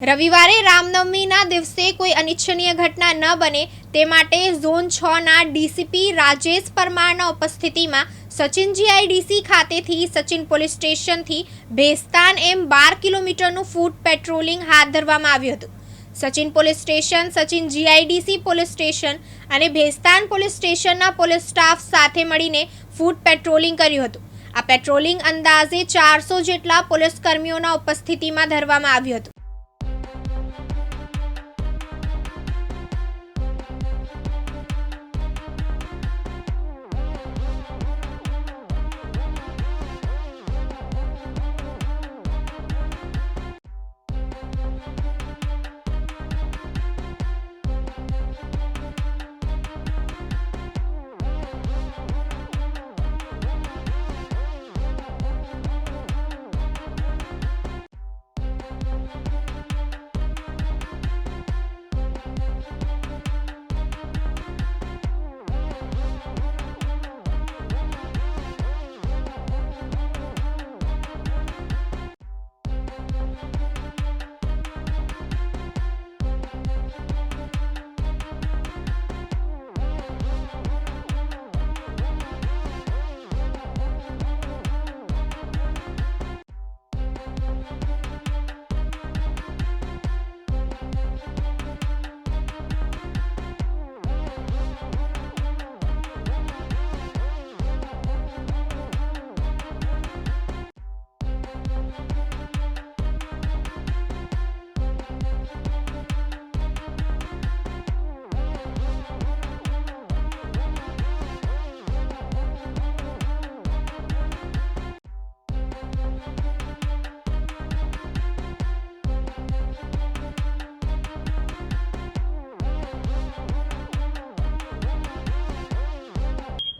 રવિવારે રામનવમીના દિવસે કોઈ અનિચ્છનીય ઘટના ન બને તે માટે ઝોન છ ના ડીસીપી રાજેશ પરમારના ઉપસ્થિતિમાં સચિન જીઆઈડીસી ખાતેથી સચિન પોલીસ સ્ટેશનથી ભેસ્તાન એમ બાર કિલોમીટરનું ફૂટ પેટ્રોલિંગ હાથ ધરવામાં આવ્યું હતું. Sachin police station Sachin GIDC police station અને ભેસ્તાન પોલીસ સ્ટેશનના પોલીસ સ્ટાફ સાથે મળીને ફૂટ પેટ્રોલિંગ કર્યું હતું. આ પેટ્રોલિંગ અંદાજે ચારસો જેટલા પોલીસ કર્મીઓના ઉપસ્થિતિમાં ધરવામાં આવ્યું હતું.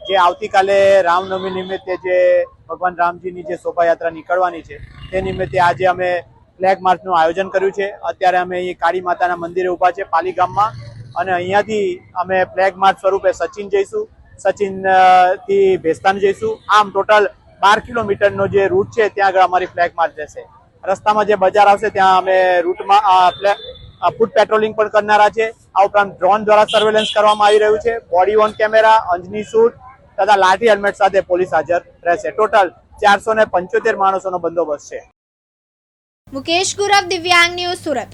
જે આવતીકાલે રામનવમી નિમિત્તે જે ભગવાન રામજીની જે શોભાયાત્રા નીકળવાની છે, તે નિમિત્તે આજે અમે ફ્લેગ માર્ચનું આયોજન કર્યું છે. અત્યારે અમે અહીં કાળી માતાના મંદિરે ઊભા છે, પાલી ગામમાં. અને અહીંયાથી અમે ફ્લેગ માર્ચ સ્વરૂપે સચિન જઈશું. સચિનથી ભેસ્તાન જઈશું. આમ ટોટલ બાર કિલોમીટરનો જે રૂટ છે, ત્યાં આગળ અમારી ફ્લેગ માર્ચ રહેશે. રસ્તામાં જે બજાર આવશે, ત્યાં અમે રૂટમાં ફૂડ પેટ્રોલિંગ પણ કરનારા છે. આ ઉપરાંત ડ્રોન દ્વારા સર્વેલન્સ કરવામાં આવી રહ્યું છે. Body on camera, Anjani shoot તથા લાઠી હેલ્મેટ સાથે પોલીસ હાજર રહેશે. ટોટલ ચારસો ને પંચોતેર માણસોનો બંદોબસ્ત છે. મુકેશ ગુરવ, દિવ્યાંગ ન્યૂઝ સુરત.